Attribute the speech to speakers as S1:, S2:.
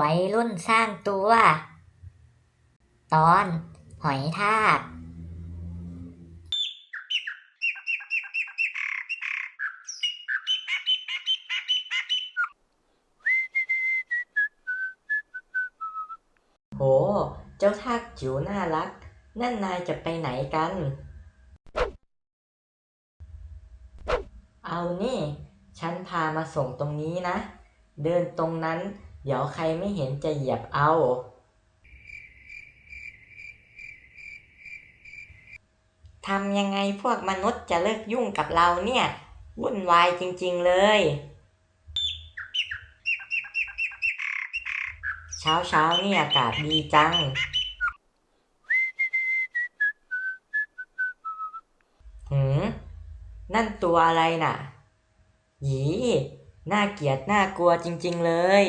S1: วัยรุ่นสร้างตัว ตอน หอยทาก
S2: โห เจ้าทากจิ๋วน่ารัก นั่นนายจะไปไหนกัน เอานี่ ฉันพามาส่งตรงนี้นะ เดินตรงนั้น เดี๋ยวใครไม่เห็นจะเหยียบเอา ทำยังไงพวกมนุษย์จะเลิกยุ่งกับเราเนี่ย วุ่นวายจริงๆเลย เช้าเช้าๆนี่อากาศดีจัง หืม นั่นตัวอะไรน่ะ หยีน่าเกลียดน่ากลัวจริง ๆ เลย